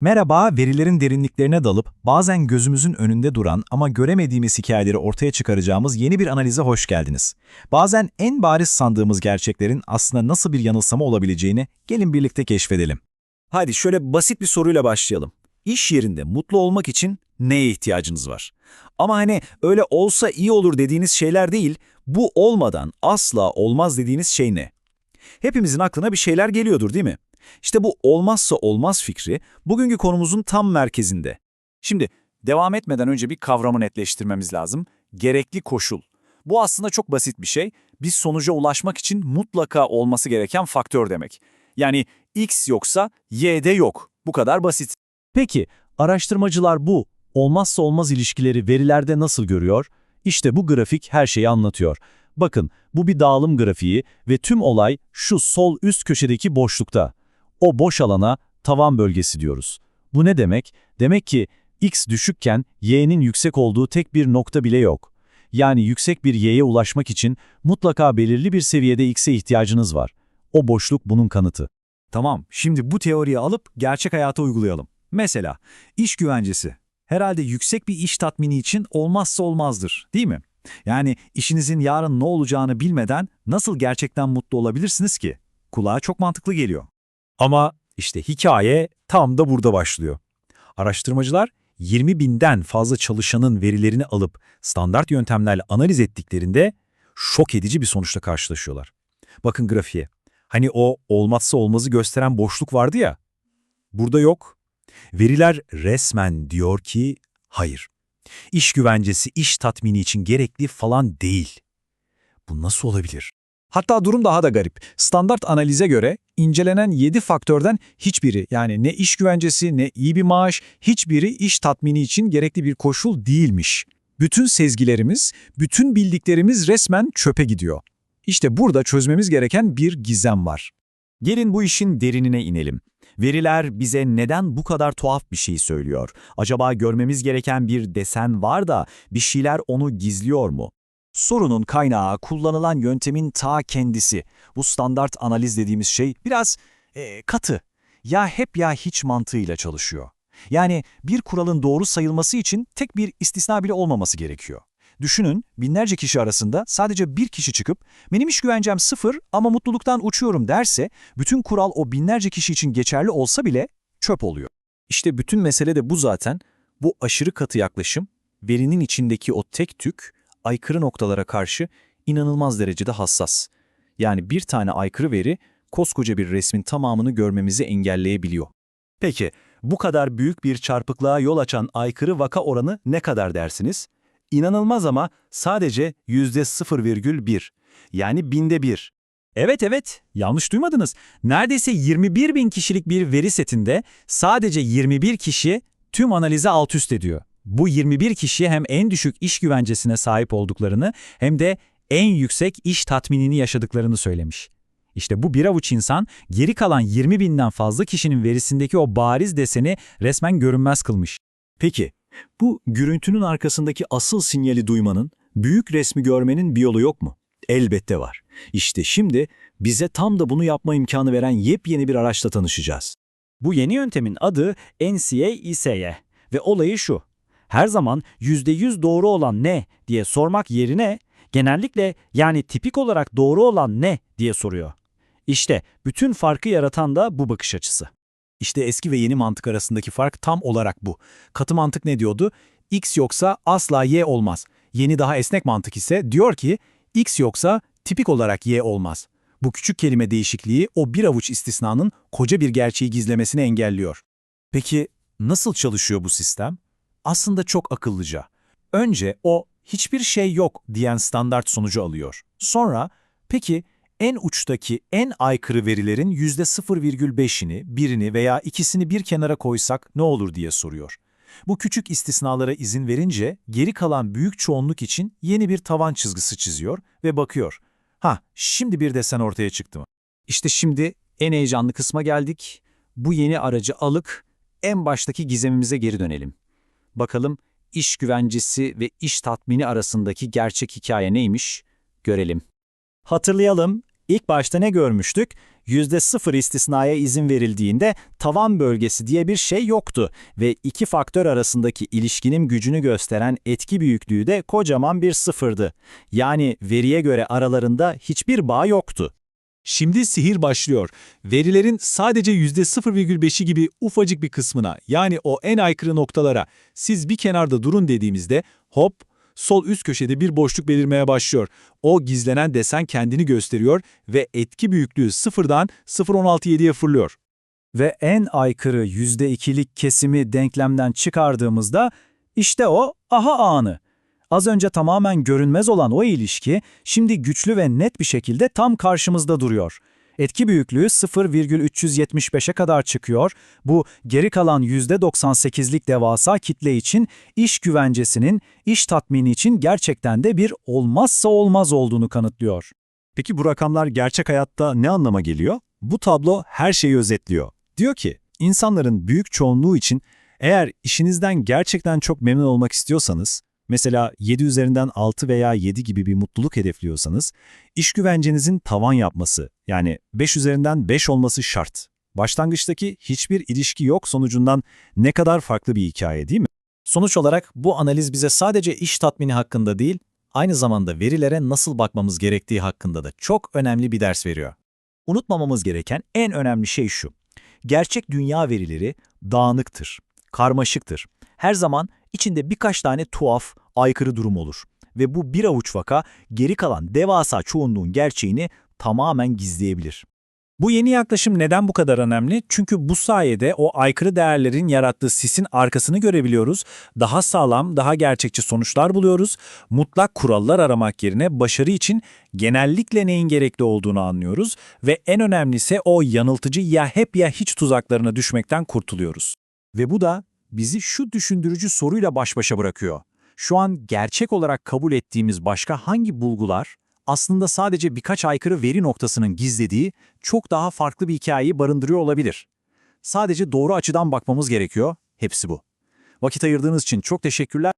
Merhaba, verilerin derinliklerine dalıp bazen gözümüzün önünde duran ama göremediğimiz hikayeleri ortaya çıkaracağımız yeni bir analize hoş geldiniz. Bazen en bariz sandığımız gerçeklerin aslında nasıl bir yanılsama olabileceğini gelin birlikte keşfedelim. Hadi şöyle basit bir soruyla başlayalım. İş yerinde mutlu olmak için neye ihtiyacınız var? Ama hani öyle olsa iyi olur dediğiniz şeyler değil, bu olmadan asla olmaz dediğiniz şey ne? Hepimizin aklına bir şeyler geliyordur değil mi? İşte bu olmazsa olmaz fikri bugünkü konumuzun tam merkezinde. Şimdi devam etmeden önce bir kavramı netleştirmemiz lazım. Gerekli koşul. Bu aslında çok basit bir şey. Bir sonuca ulaşmak için mutlaka olması gereken faktör demek. Yani X yoksa Y de yok. Bu kadar basit. Peki, araştırmacılar bu olmazsa olmaz ilişkileri verilerde nasıl görüyor? İşte bu grafik her şeyi anlatıyor. Bakın, bu bir dağılım grafiği ve tüm olay şu sol üst köşedeki boşlukta. O boş alana tavan bölgesi diyoruz. Bu ne demek? Demek ki x düşükken y'nin yüksek olduğu tek bir nokta bile yok. Yani yüksek bir y'ye ulaşmak için mutlaka belirli bir seviyede x'e ihtiyacınız var. O boşluk bunun kanıtı. Tamam, şimdi bu teoriyi alıp gerçek hayata uygulayalım. Mesela iş güvencesi. Herhalde yüksek bir iş tatmini için olmazsa olmazdır, değil mi? Yani işinizin yarın ne olacağını bilmeden nasıl gerçekten mutlu olabilirsiniz ki? Kulağa çok mantıklı geliyor. Ama işte hikaye tam da burada başlıyor. Araştırmacılar 20 binden fazla çalışanın verilerini alıp standart yöntemlerle analiz ettiklerinde şok edici bir sonuçla karşılaşıyorlar. Bakın grafiğe. Hani o olmazsa olmazı gösteren boşluk vardı ya. Burada yok. Veriler resmen diyor ki hayır. İş güvencesi iş tatmini için gerekli falan değil. Bu nasıl olabilir? Hatta durum daha da garip. Standart analize göre incelenen 7 faktörden hiçbiri yani ne iş güvencesi ne iyi bir maaş hiçbiri iş tatmini için gerekli bir koşul değilmiş. Bütün sezgilerimiz, bütün bildiklerimiz resmen çöpe gidiyor. İşte burada çözmemiz gereken bir gizem var. Gelin bu işin derinine inelim. Veriler bize neden bu kadar tuhaf bir şey söylüyor? Acaba görmemiz gereken bir desen var da bir şeyler onu gizliyor mu? Sorunun kaynağı kullanılan yöntemin ta kendisi. Bu standart analiz dediğimiz şey biraz e, katı. Ya hep ya hiç mantığıyla çalışıyor. Yani bir kuralın doğru sayılması için tek bir istisna bile olmaması gerekiyor. Düşünün binlerce kişi arasında sadece bir kişi çıkıp benim iş güvencem sıfır ama mutluluktan uçuyorum derse bütün kural o binlerce kişi için geçerli olsa bile çöp oluyor. İşte bütün mesele de bu zaten. Bu aşırı katı yaklaşım, verinin içindeki o tek tük, aykırı noktalara karşı inanılmaz derecede hassas. Yani bir tane aykırı veri koskoca bir resmin tamamını görmemizi engelleyebiliyor. Peki bu kadar büyük bir çarpıklığa yol açan aykırı vaka oranı ne kadar dersiniz? İnanılmaz ama sadece %0,1 yani binde bir. Evet evet, yanlış duymadınız. Neredeyse 21 bin kişilik bir veri setinde sadece 21 kişi tüm analize alt üst ediyor. Bu 21 kişi hem en düşük iş güvencesine sahip olduklarını hem de en yüksek iş tatminini yaşadıklarını söylemiş. İşte bu bir avuç insan geri kalan 20 binden fazla kişinin verisindeki o bariz deseni resmen görünmez kılmış. Peki, bu gürültünün arkasındaki asıl sinyali duymanın, büyük resmi görmenin bir yolu yok mu? Elbette var. İşte şimdi bize tam da bunu yapma imkanı veren yepyeni bir araçla tanışacağız. Bu yeni yöntemin adı NCA-ISY ve olayı şu. Her zaman %100 doğru olan ne diye sormak yerine genellikle yani tipik olarak doğru olan ne diye soruyor. İşte bütün farkı yaratan da bu bakış açısı. İşte eski ve yeni mantık arasındaki fark tam olarak bu. Katı mantık ne diyordu? X yoksa asla Y olmaz. Yeni daha esnek mantık ise diyor ki X yoksa tipik olarak Y olmaz. Bu küçük kelime değişikliği o bir avuç istisnanın koca bir gerçeği gizlemesini engelliyor. Peki nasıl çalışıyor bu sistem? Aslında çok akıllıca. Önce o hiçbir şey yok diyen standart sonucu alıyor. Sonra peki en uçtaki en aykırı verilerin %0,5'ini, birini veya ikisini bir kenara koysak ne olur diye soruyor. Bu küçük istisnalara izin verince geri kalan büyük çoğunluk için yeni bir tavan çizgisi çiziyor ve bakıyor. Ha, şimdi bir desen ortaya çıktı mı? İşte şimdi en heyecanlı kısma geldik. Bu yeni aracı alık en baştaki gizemimize geri dönelim. Bakalım iş güvencesi ve iş tatmini arasındaki gerçek hikaye neymiş? Görelim. Hatırlayalım, ilk başta ne görmüştük? %0 istisnaya izin verildiğinde tavan bölgesi diye bir şey yoktu ve iki faktör arasındaki ilişkinin gücünü gösteren etki büyüklüğü de kocaman bir sıfırdı. Yani veriye göre aralarında hiçbir bağ yoktu. Şimdi sihir başlıyor. Verilerin sadece %0,5'i gibi ufacık bir kısmına yani o en aykırı noktalara siz bir kenarda durun dediğimizde hop sol üst köşede bir boşluk belirmeye başlıyor. O gizlenen desen kendini gösteriyor ve etki büyüklüğü sıfırdan 0.167'ye fırlıyor. Ve en aykırı %2'lik kesimi denklemden çıkardığımızda işte o aha anı. Az önce tamamen görünmez olan o ilişki şimdi güçlü ve net bir şekilde tam karşımızda duruyor. Etki büyüklüğü 0,375'e kadar çıkıyor. Bu geri kalan %98'lik devasa kitle için iş güvencesinin, iş tatmini için gerçekten de bir olmazsa olmaz olduğunu kanıtlıyor. Peki bu rakamlar gerçek hayatta ne anlama geliyor? Bu tablo her şeyi özetliyor. Diyor ki, insanların büyük çoğunluğu için eğer işinizden gerçekten çok memnun olmak istiyorsanız, mesela 7 üzerinden 6 veya 7 gibi bir mutluluk hedefliyorsanız, iş güvencenizin tavan yapması, yani 5 üzerinden 5 olması şart. Başlangıçtaki hiçbir ilişki yok sonucundan ne kadar farklı bir hikaye değil mi? Sonuç olarak bu analiz bize sadece iş tatmini hakkında değil, aynı zamanda verilere nasıl bakmamız gerektiği hakkında da çok önemli bir ders veriyor. Unutmamamız gereken en önemli şey şu. Gerçek dünya verileri dağınıktır, karmaşıktır. Her zaman içinde birkaç tane tuhaf, aykırı durum olur. Ve bu bir avuç vaka geri kalan devasa çoğunluğun gerçeğini tamamen gizleyebilir. Bu yeni yaklaşım neden bu kadar önemli? Çünkü bu sayede o aykırı değerlerin yarattığı sisin arkasını görebiliyoruz. Daha sağlam, daha gerçekçi sonuçlar buluyoruz. Mutlak kurallar aramak yerine başarı için genellikle neyin gerekli olduğunu anlıyoruz ve en önemlisi o yanıltıcı ya hep ya hiç tuzaklarına düşmekten kurtuluyoruz. Ve bu da bizi şu düşündürücü soruyla baş başa bırakıyor. Şu an gerçek olarak kabul ettiğimiz başka hangi bulgular aslında sadece birkaç aykırı veri noktasının gizlediği çok daha farklı bir hikayeyi barındırıyor olabilir? Sadece doğru açıdan bakmamız gerekiyor. Hepsi bu. Vakit ayırdığınız için çok teşekkürler.